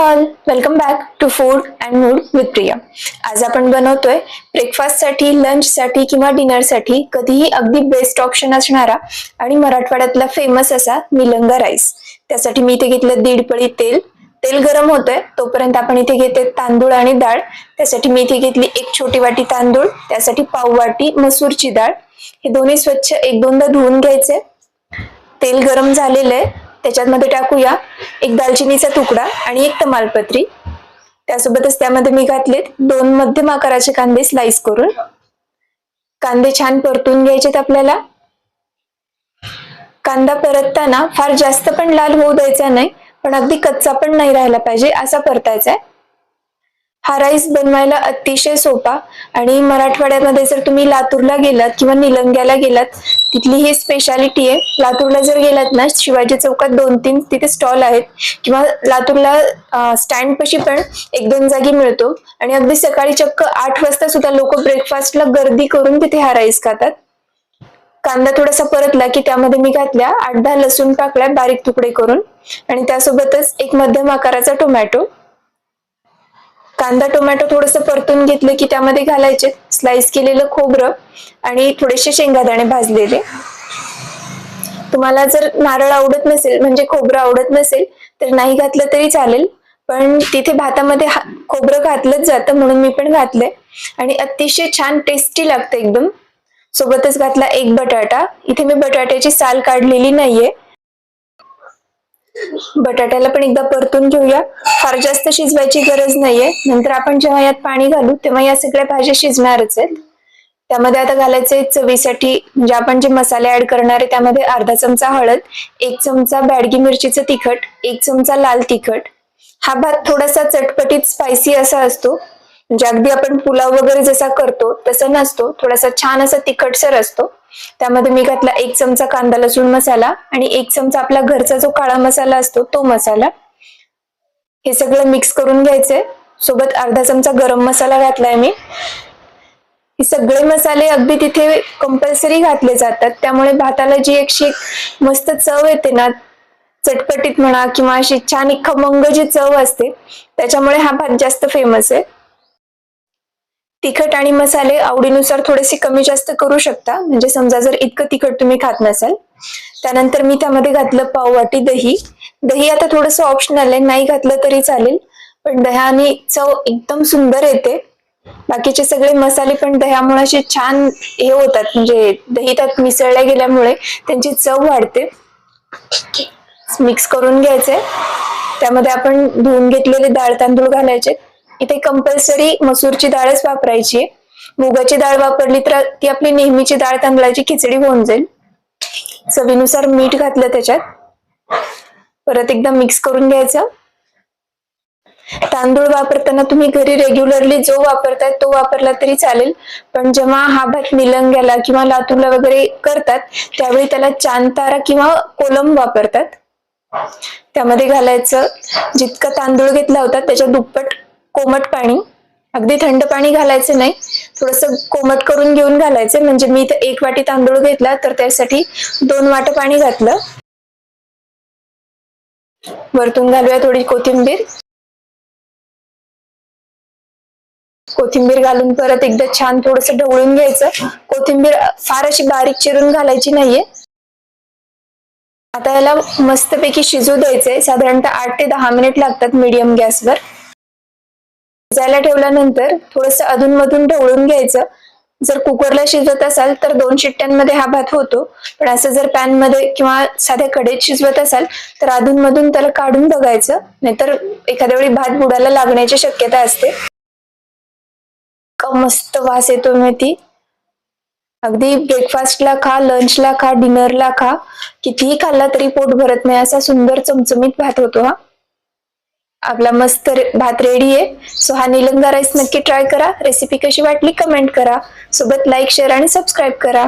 All welcome back to food and mood with Priya आज आपण बनवतोय ब्रेकफास्टसाठी लंचसाठी किंवा डिनरसाठी कधीही अगदी बेस्ट ऑप्शन असणारा आणि मराठवाड्यातला फेमस असा निलंगा राईस त्यासाठी मी इथे घेतलं दीड पळी तेल. तेल गरम होतंय तोपर्यंत आपण इथे घेते तांदूळ आणि डाळ. त्यासाठी मी इथे घेतली एक छोटी वाटी तांदूळ त्यासाठी पाव वाटी मसूरची डाळ. हे दोन्ही स्वच्छ एक दोनदा धुवून घ्यायचे. तेल गरम झालेलं आहे. त्याच्यात मध्ये टाकूया. एक दालचिनीचा तुकडा आणि एक तमालपत्री. त्यासोबतच त्यामध्ये मी घातलेत दोन मध्यम आकाराचे कांदे स्लाइस करून. कांदे छान परतून घ्यायचेत आपल्याला. कांदा परतताना फार जास्त पण लाल होऊ द्यायचा नाही पण अगदी कच्चा पण नाही राहिला पाहिजे असा परतायचा आहे. हा राईस बनवायला अतिशय सोपा आणि मराठवाड्यामध्ये जर तुम्ही लातूरला गेलात किंवा निलंग्याला गेलात तिथली ही स्पेशालिटी आहे. लातूरला जर गेलात ना शिवाजी चौकात दोन तीन तिथे स्टॉल आहेत किंवा लातूरला स्टँड पशी पण एक दोन जागी मिळतो. आणि अगदी सकाळी चक्क आठ वाजता सुद्धा लोक ब्रेकफास्टला गर्दी करून तिथे हा राईस खातात. कांदा थोडासा परतला की त्यामध्ये मी घातल्या आठ दहा लसूण टाकल्या बारीक तुकडे करून. आणि त्यासोबतच एक मध्यम आकाराचा टोमॅटो. कांदा टोमॅटो थोडस परतून घेतलं की त्यामध्ये घालायचे. स्लाइस केलेलं खोबरं आणि थोडेसे शेंगादाणे भाजलेले. तुम्हाला जर नारळ आवडत नसेल म्हणजे खोबरं आवडत नसेल तर नाही घातलं तरी चालेल. पण तिथे भातामध्ये खोबरं घातलंच जातं म्हणून मी पण घातलंय. आणि अतिशय छान टेस्टी लागतं एकदम. सोबतच घातला एक बटाटा. इथे मी बटाट्याची साल काढलेली नाहीये. बटाट्याला पण एकदा परतून घेऊया. फार जास्त शिजवायची गरज नाहीये. नंतर आपण जेव्हा यात पाणी घालू तेव्हा या सगळ्या भाज्या शिजणारच आहेत. त्यामध्ये आता घालायचे चवीसाठी म्हणजे आपण जे मसाले ऍड करणार आहे त्यामध्ये अर्धा चमचा हळद एक चमचा बॅडगी मिरचीचं तिखट एक चमचा लाल तिखट. हा भात थोडासा चटपटीत स्पायसी असा असतो. म्हणजे अगदी आपण पुलाव वगैरे जसा करतो तसा नसतो. थोडासा छान असा तिखटसर असतो. त्यामध्ये मी घातला एक चमचा कांदा लसूण मसाला आणि एक चमचा आपला घरचा जो काळा मसाला असतो तो मसाला. हे सगळं मिक्स करून घ्यायचंय. सोबत अर्धा चमचा गरम मसाला घातलाय मी. हे सगळे मसाले अगदी तिथे कंपल्सरी घातले जातात. त्यामुळे भाताला जी एकशी एक मस्त चव येते ना चटपटीत म्हणा किंवा अशी छान एक खमंग जी चव असते त्याच्यामुळे हा भात जास्त फेमस आहे. तिखट आणि मसाले आवडीनुसार थोडेसे कमी जास्त करू शकता. म्हणजे समजा जर इतकं तिखट तुम्ही खात नसाल. त्यानंतर मी त्यामध्ये घातलं पाववाटी दही. दही आता थोडंसं ऑप्शनल आहे. नाही घातलं तरी चालेल. पण दह्याने चव एकदम सुंदर येते. बाकीचे सगळे मसाले पण दह्यामुळे असे छान हे होतात. म्हणजे दही त्यात मिसळल्या गेल्यामुळे त्यांची चव वाढते. मिक्स करून घ्यायचे त्यामध्ये आपण धुवून घेतलेले डाळ तांदूळ घालायचे. इथे कंपल्सरी मसूरची डाळच वापरायची. मुगाची डाळ वापरली तर ती आपली नेहमीची डाळ तांदळाची खिचडी होऊन जाईल. चवीनुसार मीठ घातलं त्याच्यात. परत एकदा मिक्स करून घ्यायचं. तांदूळ वापरताना तुम्ही घरी रेग्युलरली जो वापरताय तो वापरला तरी चालेल. पण जेव्हा हा भात निलंग्याला किंवा लातूरला वगैरे करतात त्यावेळी त्याला चांतारा किंवा कोलम वापरतात. त्यामध्ये घालायचं. जितका तांदूळ घेतला होता त्याच्या दुप्पट कोमट पाणी. अगदी थंड पाणी घालायचं नाही. थोडस कोमट करून घेऊन घालायचं. म्हणजे मी इथं एक वाटी तांदूळ घेतला तर त्यासाठी दोन वाट पाणी घातलं. वरतून घालूया थोडी कोथिंबीर. कोथिंबीर घालून परत एकदा छान थोडस ढवळून घ्यायचं. कोथिंबीर फार अशी बारीक चिरून घालायची नाहीये. आता याला मस्तपैकी शिजू द्यायचंय. साधारणतः आठ ते दहा मिनिट लागतात मीडियम गॅसवर. शिजायला ठेवल्यानंतर थोडस अधूनमधून ढवळून घ्यायचं. जर कुकरला शिजवत असाल तर दोन शिट्ट्यांमध्ये हा भात होतो. पण असं जर पॅनमध्ये किंवा साध्या कडेत शिजवत असाल तर अधूनमधून त्याला काढून बघायचं. नाहीतर एखाद्या वेळी भात बुडायला लागण्याची शक्यता असते. मस्त वास येतो मेथी अगदी ब्रेकफास्टला खा लंचला खा डिनरला खा. कितीही खाल्ला तरी पोट भरत नाही. असा सुंदर चमचमीत भात होतो हा. आपला मस्त भात रेडी आहे. सो हा निलंगा राईस नक्की ट्राय करा. रेसिपी कशी वाटली कमेंट करा. सोबत लाईक शेअर आणि सबस्क्राईब करा.